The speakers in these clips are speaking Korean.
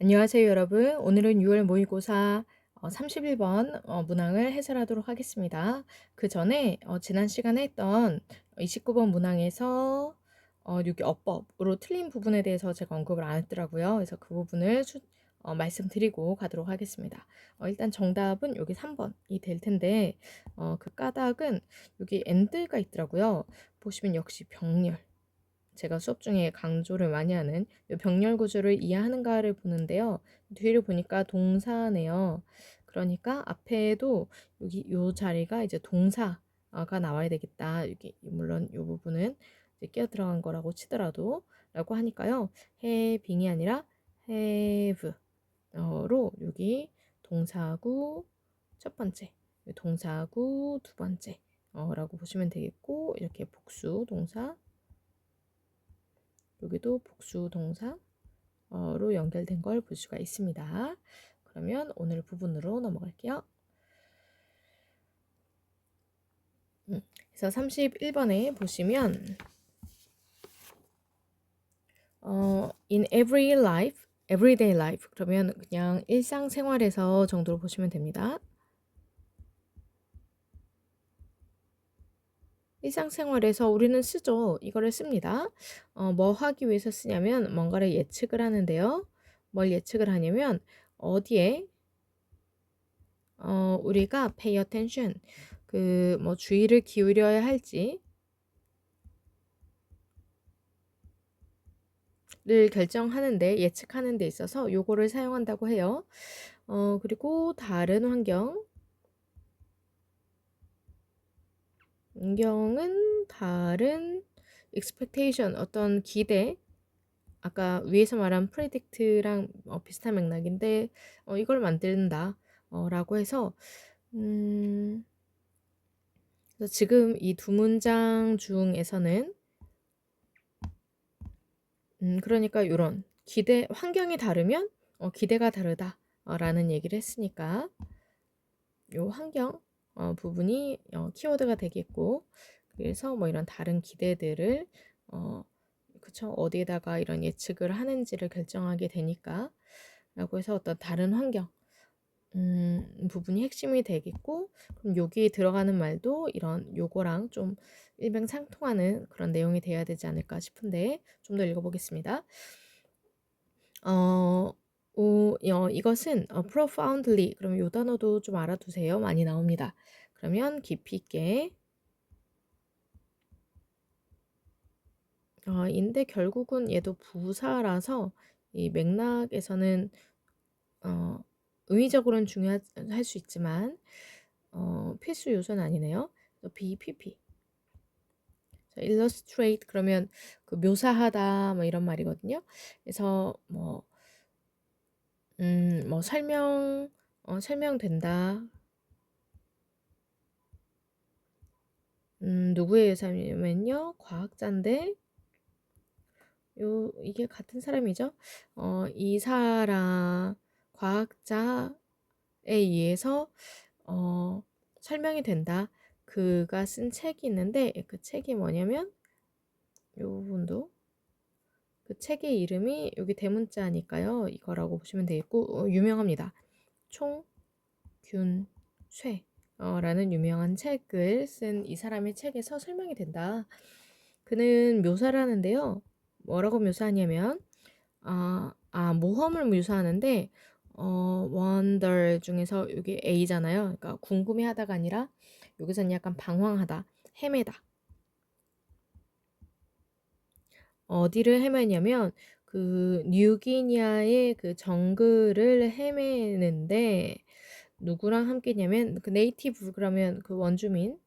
안녕하세요, 여러분. 오늘은 6월 모의고사 어, 31번 어, 문항을 해설하도록 하겠습니다. 그 전에 어, 지난 시간에 했던 29번 문항에서 어, 여기 어법으로 틀린 부분에 대해서 제가 언급을 안 했더라고요. 그래서 그 부분을 수, 어, 말씀드리고 가도록 하겠습니다. 어, 일단 정답은 여기 3번이 될 텐데 어, 그 까닭은 여기 엔드가 있더라고요. 보시면 역시 병렬. 제가 수업 중에 강조를 많이 하는 이 병렬 구조를 이해하는가를 보는데요. 뒤를 보니까 동사네요. 그러니까 앞에도 여기 요 자리가 이제 동사가 나와야 되겠다. 여기 물론 이 부분은 이제 끼어 들어간 거라고 치더라도 라고 하니까요. having이 아니라 have로 여기 동사구 첫 번째, 동사구 두 번째 라고 보시면 되겠고 이렇게 복수 동사 여기도 복수 동사로 연결된 걸 볼 수가 있습니다. 그러면 오늘 부분으로 넘어갈게요. 음, 그래서 31번에 보시면 어, in every life, everyday life 그러면 그냥 일상생활에서 정도로 보시면 됩니다. 일상생활에서 우리는 쓰죠. 이거를 씁니다. 어, 뭐 하기 위해서 쓰냐면 뭔가를 예측을 하는데요. 뭘 예측을 하냐면 어디에 어, 우리가 pay attention 그 뭐 주의를 기울여야 할지 를 결정하는데 예측하는 데 있어서 요거를 사용한다고 해요. 어, 그리고 다른 환경 안경은 다른 expectation 어떤 기대. 아까 위에서 말한 predict랑 어, 비슷한 맥락인데 어, 이걸 만든다 어, 라고 해서 음, 지금 이 두 문장 중에서는 음, 그러니까 이런 기대 환경이 다르면 어, 기대가 다르다 라는 얘기를 했으니까 요 환경 어, 부분이 어, 키워드가 되겠고 그래서 뭐 이런 다른 기대들을 어, 그쵸 어디에다가 이런 예측을 하는지를 결정하게 되니까 라고 해서 어떤 다른 환경 음, 부분이 핵심이 되겠고 그럼 여기에 들어가는 말도 이런 요거랑 좀 일맥상통하는 그런 내용이 돼야 되지 않을까 싶은데 좀 더 읽어보겠습니다. 어, 오, 어, 이것은 어, profoundly 그럼 요 단어도 좀 알아두세요. 많이 나옵니다. 그러면 깊이 있게 어, 인데 결국은 얘도 부사라서 이 맥락에서는 어, 의미적으로는 중요할 수 있지만 어, 필수 요소는 아니네요. BPP illustrate 그러면 그 묘사하다 뭐 이런 말이거든요. 그래서 뭐 음, 뭐 설명, 어, 설명된다. 음, 누구의 의사냐면요. 과학자인데, 요, 이게 같은 사람이죠. 어, 이 사람, 과학자에 의해서, 어, 설명이 된다. 그가 쓴 책이 있는데, 그 책이 뭐냐면, 요 부분도 그 책의 이름이 여기 대문자니까요. 이거라고 보시면 되겠고 어, 유명합니다. 총균쇠 어, 라는 유명한 책을 쓴 이 사람의 책에서 설명이 된다. 그는 묘사를 하는데요. 뭐라고 묘사하냐면 아, 아 모험을 묘사하는데 어, wonder 중에서 여기 A잖아요. 그러니까 궁금해하다가 아니라 여기서는 약간 방황하다, 헤매다 어디를 헤매냐면 그 뉴기니아의 그 정글을 헤매는데 누구랑 함께냐면 그 네이티브 그러면 그 원주민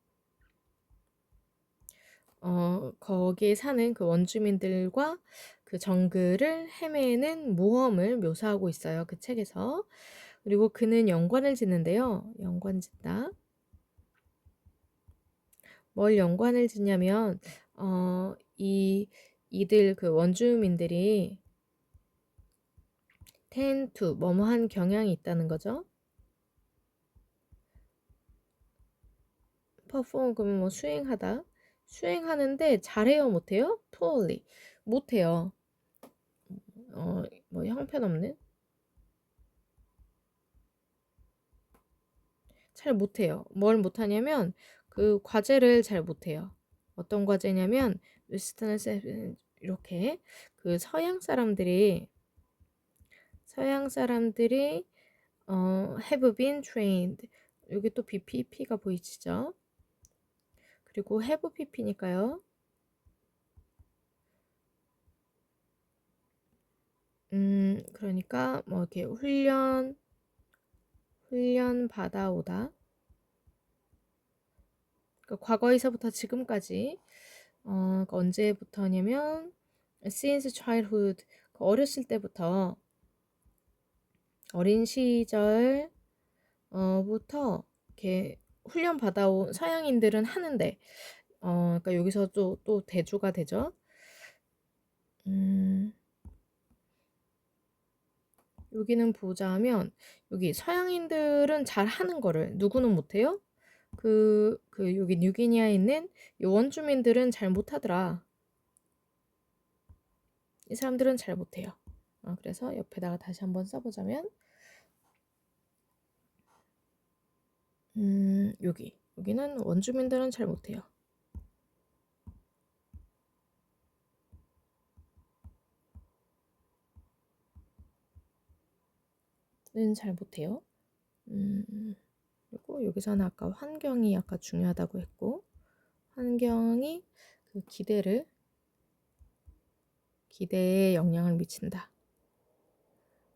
어 거기에 사는 그 원주민들과 그 정글을 헤매는 모험을 묘사하고 있어요. 그 책에서. 그리고 그는 연관을 짓는데요. 연관 짓다. 뭘 연관을 짓냐면 어이 이들 그 원주민들이 텐투 뭐뭐한 경향이 있다는 거죠. 퍼포먼 그러면 뭐 수행하다 수행하는데 잘해요 못해요? poorly 못해요. 어 뭐 형편없는 잘 못해요. 뭘 못하냐면 그 과제를 잘 못해요. 어떤 과제냐면 웨스턴 세 이렇게 그 서양 사람들이 서양 사람들이 어 have been trained 여기 또 BPP가 보이시죠? 그리고 have PP니까요. 음 그러니까 뭐 이렇게 훈련 훈련 받아오다. 그러니까 과거에서부터 지금까지 어 그러니까 언제부터냐면 since childhood 그 어렸을 때부터 어린 시절 어 부터 이렇게 훈련 받아온 서양인들은 하는데 어 그러니까 여기서 또, 또 대조가 되죠. 음 여기는 보자면 여기 서양인들은 잘 하는 거를 누구는 못해요? 그, 그 여기 뉴기니아에 있는 이 원주민들은 잘 못하더라. 이 사람들은 잘 못해요. 어, 그래서 옆에다가 다시 한번 써보자면 음, 여기 여기는 원주민들은 잘 못해요. 는잘 못해요. 음, 그리고 여기서는 아까 환경이 아까 중요하다고 했고 환경이 그 기대를 기대에 영향을 미친다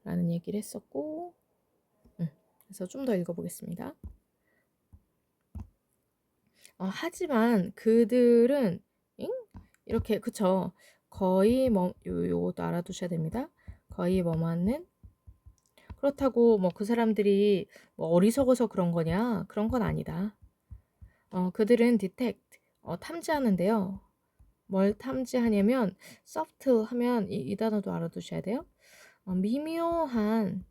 라는 얘기를 했었고 음, 그래서 좀 더 읽어보겠습니다. 어, 하지만 그들은 잉? 이렇게 그쵸 거의 뭐 요, 요것도 알아두셔야 됩니다. 거의 뭐맞는 그렇다고 뭐 그 사람들이 뭐 어리석어서 그런 거냐? 그런 건 아니다. 어, 그들은 detect, 어, 탐지하는데요. 뭘 탐지하냐면 soft 하면 이, 이 단어도 알아두셔야 돼요. 어, 미묘한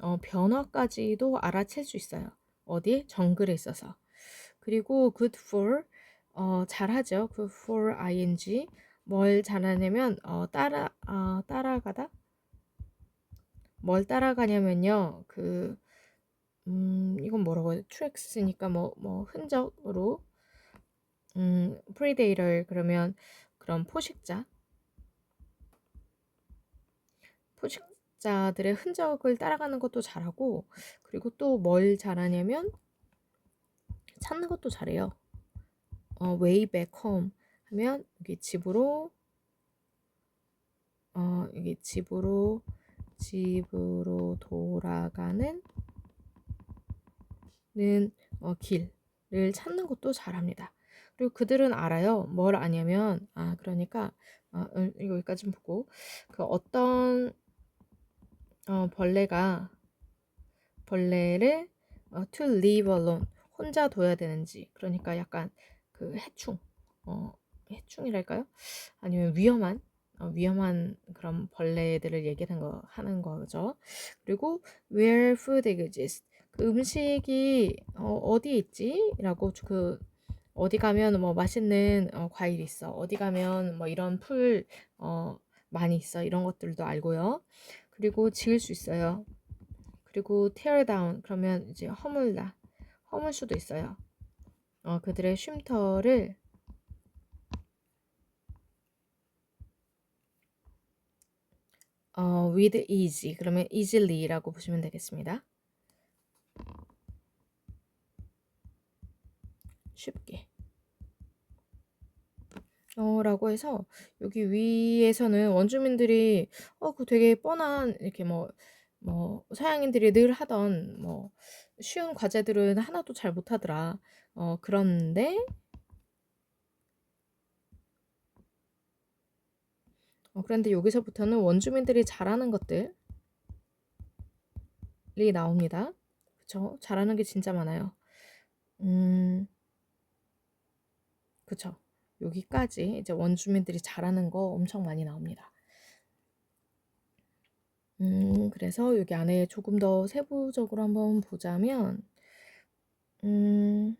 어, 변화까지도 알아챌 수 있어요. 어디? 정글에 있어서. 그리고 good for 어, 잘하죠. good for ing 뭘 잘하냐면 어, 따라 어, 따라가다 뭘 따라가냐면요. 그, 음, 이건 뭐라고 해야 트랙스니까 뭐, 뭐, 흔적으로, 음, 프리데이터, 그러면, 그런 포식자. 포식자들의 흔적을 따라가는 것도 잘하고, 그리고 또 뭘 잘하냐면, 찾는 것도 잘해요. 어, way back home 하면, 여기 집으로, 어, 여기 집으로, 집으로 돌아가는 는 어, 길을 찾는 것도 잘합니다. 그리고 그들은 알아요. 뭘 아냐면 아 그러니까 아, 음, 여기까지 좀 보고 그 어떤 어, 벌레가 벌레를 어, to leave alone 혼자 둬야 되는지 그러니까 약간 그 해충 어, 해충이랄까요? 아니면 위험한 어, 위험한 그런 벌레들을 얘기하는 거 하는 거죠. 그리고 where food exists 그 음식이 어, 디에 있지?라고 그 어디 가면 뭐 맛있는 어, 과일 있어. 어디 가면 뭐 이런 풀 어, 많이 있어. 이런 것들도 알고요. 그리고 지을 수 있어요. 그리고 tear down 그러면 이제 허물다. 허물 수도 있어요. 어, 그들의 쉼터를 어, with easy 그러면 easily라고 보시면 되겠습니다. 쉽게. 어, 라고 해서 여기 위에서는 원주민들이 어, 그 되게 뻔한 이렇게 뭐, 뭐 서양인들이 늘 하던 뭐 쉬운 과제들은 하나도 잘 못하더라. 어, 그런데 어, 그런데 여기서부터는 원주민들이 잘하는 것들이 나옵니다. 그쵸? 잘하는 게 진짜 많아요. 음, 그쵸? 여기까지 이제 원주민들이 잘하는 거 엄청 많이 나옵니다. 음, 그래서 여기 안에 조금 더 세부적으로 한번 보자면, 음,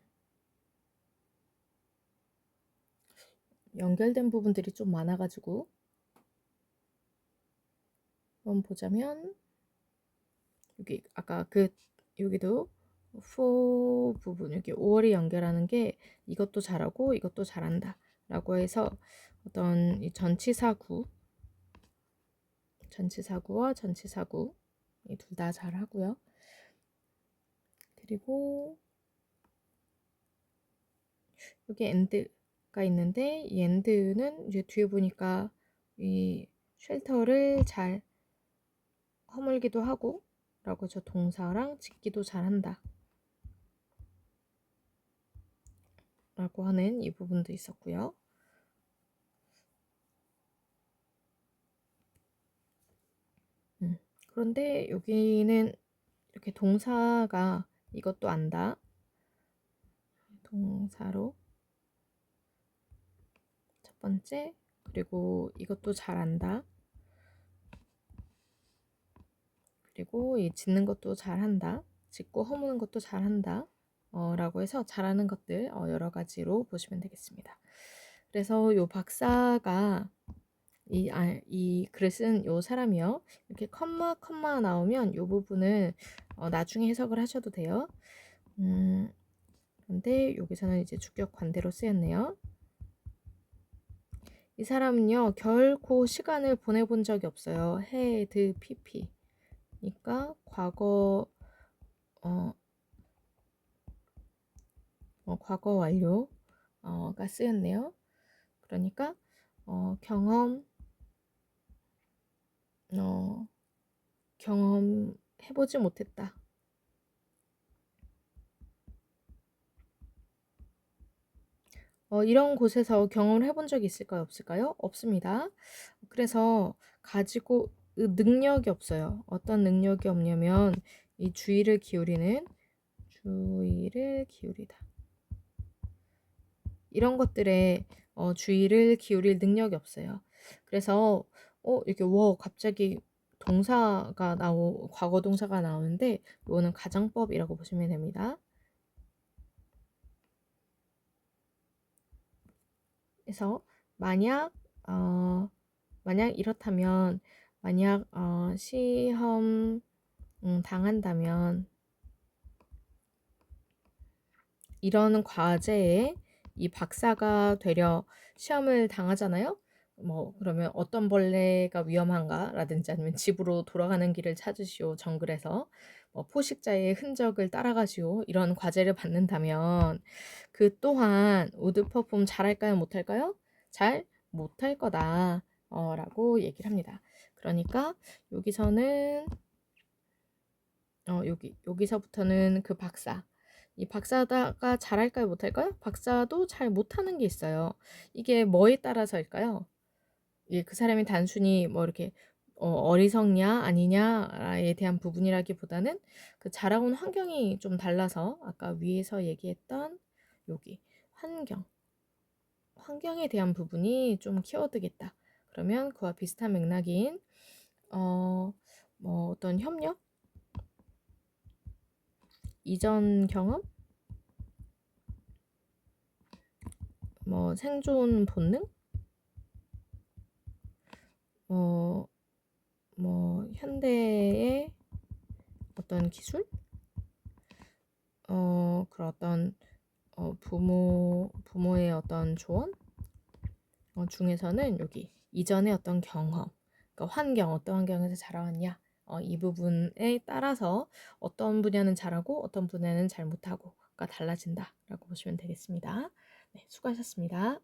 연결된 부분들이 좀 많아가지고, 한번 보자면 여기 아까 그 여기도 for 부분 여기 5월이 연결하는 게 이것도 잘하고 이것도 잘한다 라고 해서 어떤 이 전치사구 전치사구와 전치사구 이 둘 다 잘하고요. 그리고 여기 end가 있는데 이 end는 이제 뒤에 보니까 이 쉘터를 잘 허물기도 하고 라고 저 동사랑 짓기도 잘한다 라고 하는 이 부분도 있었고요. 음, 그런데 여기는 이렇게 동사가 이것도 안다. 동사로 첫 번째 그리고 이것도 잘한다. 그리고 이 짓는 것도 잘한다. 짓고 허무는 것도 잘한다. 어, 라고 해서 잘하는 것들 어, 여러 가지로 보시면 되겠습니다. 그래서 요 박사가 이, 아, 이 글을 쓴 요 사람이요. 이렇게 컴마 컴마 나오면 요 부분은 어, 나중에 해석을 하셔도 돼요. 음, 그런데 여기서는 이제 주격 관대로 쓰였네요. 이 사람은요, 결코 시간을 보내본 적이 없어요. had pp. 그러니까 과거 어, 어, 과거 완료가 쓰였네요. 그러니까 어, 경험 어, 경험해보지 못했다. 어, 이런 곳에서 경험을 해본 적이 있을까요? 없을까요? 없습니다. 그래서 가지고 능력이 없어요. 어떤 능력이 없냐면 이 주의를 기울이는 주의를 기울이다. 이런 것들에 어, 주의를 기울일 능력이 없어요. 그래서 어 이렇게 워 갑자기 동사가 나오 과거 동사가 나오는데 이거는 가정법이라고 보시면 됩니다. 그래서 만약 어 만약 이렇다면 만약 어 시험 음, 당한다면 이런 과제에 이 박사가 되려 시험을 당하잖아요. 뭐 그러면 어떤 벌레가 위험한가라든지 아니면 집으로 돌아가는 길을 찾으시오 정글에서 뭐 포식자의 흔적을 따라가시오 이런 과제를 받는다면 그 또한 우드 퍼폼 잘할까요 못할까요? 잘 못할 거다 어, 라고 얘기를 합니다. 그러니까 여기서는 어, 여기 여기서부터는 그 박사 이 박사가 잘할까요 못할까요? 박사도 잘 못하는 게 있어요. 이게 뭐에 따라서일까요? 예, 그 사람이 단순히 뭐 이렇게 어, 리석냐 아니냐에 대한 부분이라기보다는 그 자라온 환경이 좀 달라서 아까 위에서 얘기했던 여기 환경 환경에 대한 부분이 좀 키워드겠다. 그러면 그와 비슷한 맥락인 어, 뭐 어떤 협력? 이전 경험? 뭐 생존 본능? 어, 뭐 현대의 어떤 기술, 어, 그런 어떤 어, 부모 부모의 어떤 조언? 어, 중에서는 여기 이전의 어떤 경험, 그러니까 환경 어떤 환경에서 자라왔냐 어, 이 부분에 따라서 어떤 분야는 잘하고 어떤 분야는 잘 못하고가 달라진다라고 보시면 되겠습니다. 네, 수고하셨습니다.